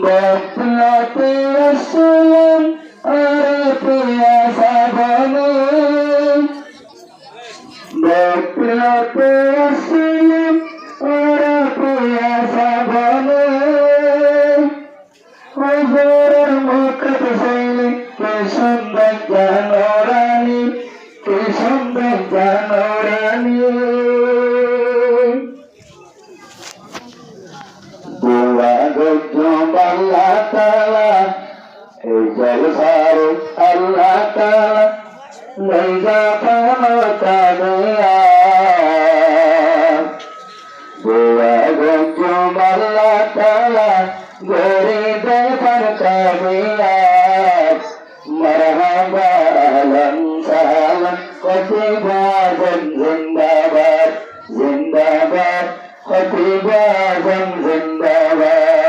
বদলাতে আসলাম আর প্রিয়া সাবনে বদলাতে আসলাম আর প্রিয়া সাবনে হুজুরের মুখ পেছনে কে সুন্দর জানোরানি আল্লাহ তালা, এই জলসার আল্লাহ তালা লইজা পানো কামিয়া। দোয়া গজম আল্লাহ তালা গরিব पर কতবা জিন্দাবাদ জিন্দাবাদ কতবা জিন্দাবাদ